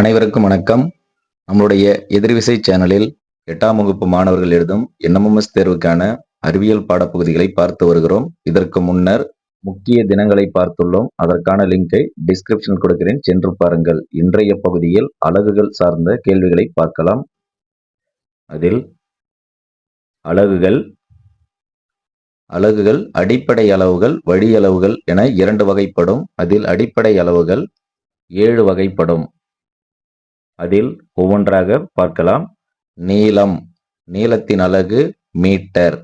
அனைவருக்கும் வணக்கம். நம்மளுடைய எதிர்விசை சேனலில் எட்டாம் வகுப்பு மாணவர்கள் எழுதும் என்எம்எஸ் தேர்வுக்கான அறிவியல் பாடப்பகுதிகளை பார்த்து வருகிறோம். இதற்கு முன்னர் முக்கிய தினங்களை பார்த்துள்ளோம். அதற்கான லிங்கை டிஸ்கிரிப்ஷன் கொடுக்கிறேன். சென்று பாருங்கள். இன்றைய பகுதியில் அலகுகள் சார்ந்த கேள்விகளை பார்க்கலாம். அதில் அலகுகள் அலகுகள் அடிப்படை அளவுகள் வழி அளவுகள் என இரண்டு வகைப்படும். அதில் அடிப்படை அளவுகள் ஏழு வகைப்படும். அதில் ஒவ்வொன்றாக பார்க்கலாம். நீளம் நீளத்தின் அலகு மீட்டர்.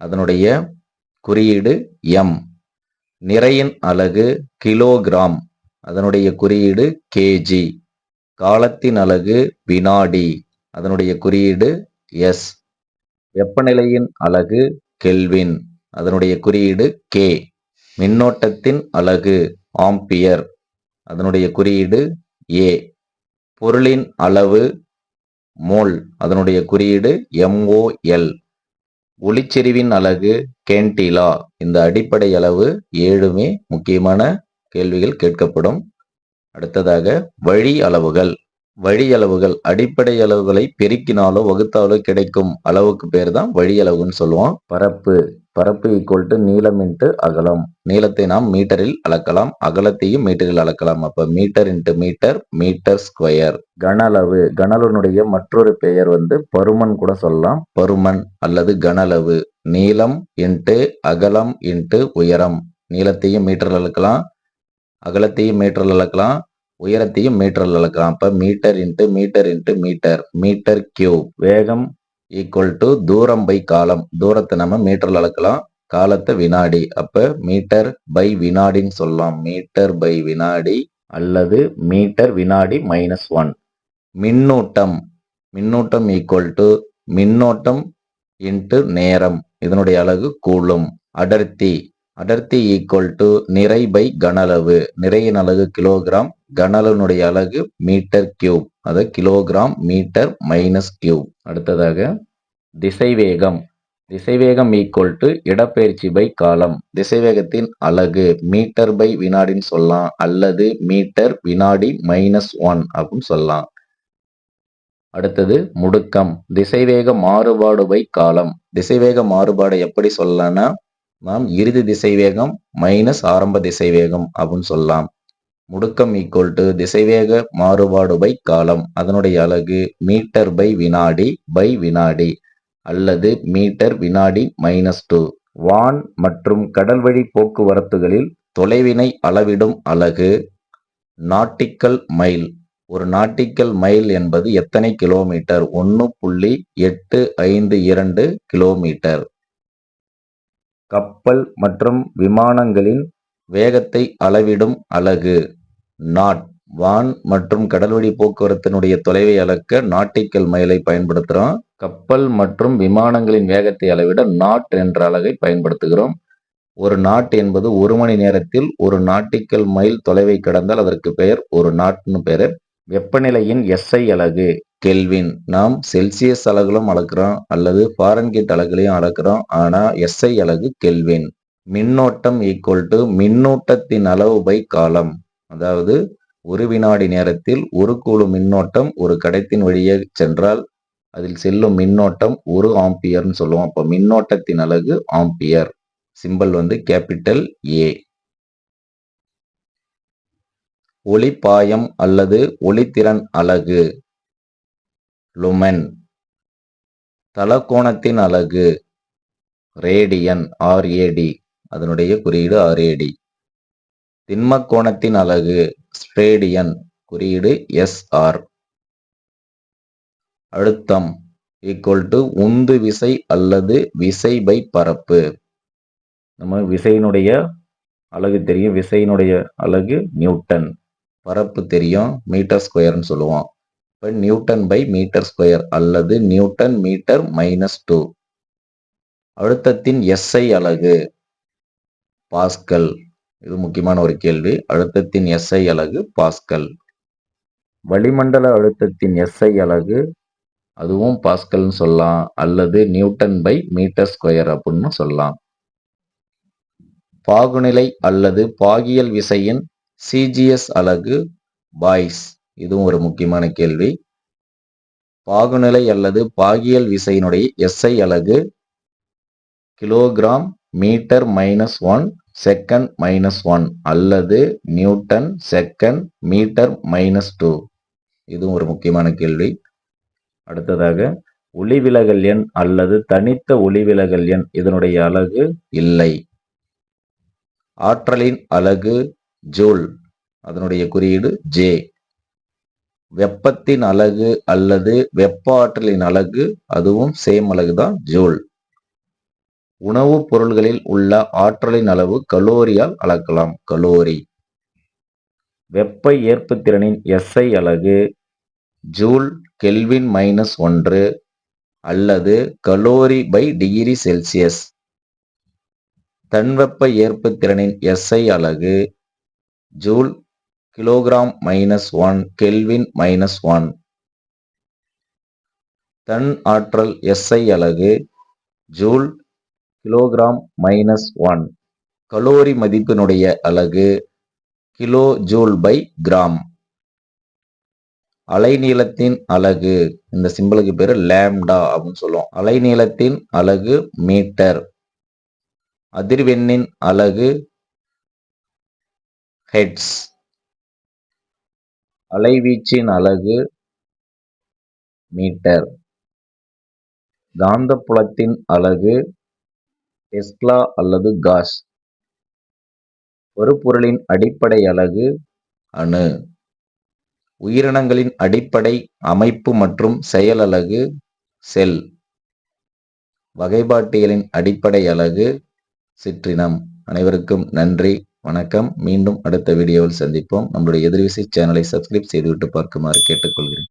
அதனுடைய குறியீடு எம் நிறையின் அலகு கிலோகிராம். அதனுடைய குறியீடு கேஜி காலத்தின் அலகு வினாடி. அதனுடைய குறியீடு எஸ் வெப்பநிலையின் அலகு கெல்வின். அதனுடைய குறியீடு கே மின்னோட்டத்தின் அலகு ஆம்பியர். அதனுடைய குறியீடு ஏ பொருளின் அளவு மோல் அதனுடைய குறியீடு எம்ஓஎல் ஒளிச்செறிவின் அலகு கேன்டிலா. இந்த அடிப்படை அளவு ஏழுமே முக்கியமான கேள்விகள் கேட்கப்படும். அடுத்ததாக வழி அளவுகள். வழி அளவுகள் அடிப்படை அளவுகளை பெருக்கினாலோ வகுத்தாலோ கிடைக்கும் அளவுக்கு பேர் தான் வழி அளவுன்னு சொல்லுவோம். பரப்பு. பரப்பு ஈக்குவல் டு நீளம் இன்ட்டு அகலம். நீளத்தை நாம் மீட்டரில் அளக்கலாம். அகலத்தையும் மீட்டரில் அளக்கலாம். அப்ப metre into metre metre square கன அளவு கனலனுடைய மற்றொரு பெயர் வந்து பருமன் கூட சொல்லலாம். பருமன் அல்லது கனளவு நீளம் இன்ட்டு அகலம் இன்ட்டு உயரம். நீளத்தையும் மீட்டரில் அளக்கலாம். அகலத்தையும் மீட்டரில் அளக்கலாம். உயரத்தையும் மீட்டரில் அளக்கலாம். அப்ப metre into metre into metre. Metre cube வேகம் ஈக்குவல் டு தூரம் பை காலம். தூரத்தை நம்ம மீட்டரில் அளக்கலாம். காலத்தை வினாடி. அப்ப மீட்டர் பை வினாடின்னு சொல்லலாம். மீட்டர் பை வினாடி அல்லது மீட்டர் வினாடி மைனஸ் ஒன் மின்னூட்டம். மின்னூட்டம் ஈக்குவல் டு மின்னோட்டம் இன்ட்டு நேரம். இதனுடைய அளவு கூலும். அடர்த்தி. அடர்த்தி ஈக்குவல் டு நிறை பை கனளவு நிறையின் அலகு கிலோகிராம் கனலனுடைய அலகு மீட்டர் கியூப் அது கிலோகிராம் மீட்டர் மைனஸ் கியூப் அடுத்ததாக திசைவேகம். திசைவேகம் ஈக்குவல் டு இடப்பெயர்ச்சி பை காலம். திசைவேகத்தின் அலகு மீட்டர் பை வினாடின்னு சொல்லலாம். அல்லது மீட்டர் வினாடி மைனஸ் ஒன் அப்படின்னு சொல்லலாம். அடுத்தது முடுக்கம். திசைவேக மாறுபாடு பை காலம். திசைவேக மாறுபாடு எப்படி சொல்லலாம்னா நாம் இறுதி திசைவேகம் மைனஸ் ஆரம்ப திசைவேகம் அப்படின்னு சொல்லலாம். முடுக்கம் ஈக்குவல் டு திசைவேக மாறுபாடு பை காலம். அதனுடைய அலகு மீட்டர் பை வினாடி பை வினாடி அல்லது மீட்டர் வினாடி மைனஸ் டூ வான் மற்றும் கடல்வழி போக்குவரத்துகளில் தொலைவினை அளவிடும் அலகு நாட்டிக்கல் மைல் ஒரு நாட்டிக்கல் மைல் என்பது எத்தனை கிலோமீட்டர் ஒன்று புள்ளி எட்டு ஐந்து இரண்டு கிலோமீட்டர் கப்பல் மற்றும் விமானங்களின் வேகத்தை அளவிடும் அலகு. நாட் வான் மற்றும் கடல்வழி போக்குவரத்தினுடைய தொலைவை அளக்க நாட்டிக்கல் மைலை பயன்படுத்துகிறோம். கப்பல் மற்றும் விமானங்களின் வேகத்தை அளவிட நாட் என்ற அலகை பயன்படுத்துகிறோம். ஒரு நாட் என்பது ஒரு மணி நேரத்தில் ஒரு நாட்டிக்கல் மைல் தொலைவை கடந்தால் அதற்கு பெயர் ஒரு நாட்னு பெயர். வெப்பநிலையின் எஸ்ஐ அலகு கெல்வின் நாம் செல்சியஸ் அலகுலும் அளக்குறோம் அல்லது ஃபாரன்கீட் அலகுலையும் அளக்குறோம் ஆனா எஸ்ஐ அலகு கெல்வின் மின்னோட்டம் ஈக்குவல் டு மின்னூட்டத்தின் அளவு பை காலம் அதாவது ஒரு வினாடி நேரத்தில் ஒரு குழு மின்னோட்டம் ஒரு கடத்தின் வழியே சென்றால் அதில் செல்லும் மின்னோட்டம் ஒரு ஆம்பியர்னு சொல்லுவோம். அப்போ மின்னோட்டத்தின் அலகு ஆம்பியர். சிம்பல் வந்து கேபிட்டல் ஏ ஒளிப்பாயம் அல்லது ஒளித்திறன் அலகு. லுமென். தலக்கோணத்தின் அலகு. ரேடியன் ஆர்ஏடி அதனுடைய குறியீடு ஆர்ஏடி திண்மக்கோணத்தின் அலகு. ஸ்ட்ரேடியன் குறியீடு எஸ்ஆர் அழுத்தம். ஈக்குவல் டு உந்து விசை அல்லது விசை பை பரப்பு. நம்ம விசையினுடைய அலகு தெரியும். விசையினுடைய அலகு நியூட்டன். பரப்பு தெரியும் மீட்டர் ஸ்கொயர்னு சொல்லுவோம். இப்போ நியூட்டன் பை மீட்டர் ஸ்கொயர் அல்லது நியூட்டன் மீட்டர் மைனஸ் டூ. அழுத்தத்தின் எஸ்ஐ அலகு. பாஸ்கல். இது முக்கியமான ஒரு கேள்வி. அழுத்தத்தின் எஸ்ஐ அலகு பாஸ்கல். வளிமண்டல அழுத்தத்தின் எஸ்ஐ அலகு. அதுவும் பாஸ்கல்னு சொல்லலாம். அல்லது நியூட்டன் பை மீட்டர் ஸ்கொயர் அப்படின்னு சொல்லலாம். பாகுநிலை அல்லது பாகியல் விசையின் சிஜிஎஸ் அலகு பாய்ஸ்? இதுவும் ஒரு முக்கியமான கேள்வி. பாகுநிலை அல்லது பாகியல் விசையினுடைய எஸ்ஐ அலகு kilogram metre minus one second minus one அல்லது newton second metre minus two. இதுவும் ஒரு முக்கியமான கேள்வி. அடுத்ததாக ஒளிவிலகல் எண் அல்லது தனித்த ஒளிவிலகல் எண் இதனுடைய அலகு இல்லை. ஆற்றலின் அலகு ஜூல் அதனுடைய குறியீடு ஜே. வெப்பத்தின் அலகு அல்லது வெப்ப ஆற்றலின் அலகு அதுவும் சேம் அலகு தான் ஜூல். உணவுப் பொருள்களில் உள்ள ஆற்றலின் அளவு கலோரியால் அளக்கலாம். கலோரி. வெப்ப ஏற்புத்திறனின் எஸ்ஐ அலகு ஜூல் கெல்வின் மைனஸ் ஒன்று அல்லது கலோரி பை டிகிரி செல்சியஸ் தன்வெப்ப ஏற்புத்திறனின் எஸ்ஐ அலகு joule kilogram minus one kelvin minus one. தன் ஆற்றல் எஸ்ஐ அலகு joule kilogram minus one. Calorie மதிப்பினுடைய அலகு கிலோ ஜூல் பை கிராம். அலைநீளத்தின் அலகு இந்த சிம்பிளுக்கு பேர் லேம்டா அப்படின்னு சொல்லுவோம். அலைநீளத்தின் அலகு மீட்டர். அதிர்வெண்ணின் அலகு ஹெட்ஸ் அலைவீச்சின் அலகு மீட்டர் காந்தப்புலத்தின் அலகு டெஸ்லா அல்லது காஸ். ஒரு பொருளின் அடிப்படை அலகு அணு. உயிரினங்களின் அடிப்படை அமைப்பு மற்றும் செயலலகு செல். வகைப்பாட்டியலின் அடிப்படை அலகு சிற்றினம். அனைவருக்கும் நன்றி. வணக்கம். மீண்டும் அடுத்த வீடியோவில் சந்திப்போம். நம்மளுடைய எதிர்விசை சேனலை சப்ஸ்கிரைப் செய்துவிட்டு பார்க்குமாறு கேட்டுக்கொள்கிறேன்.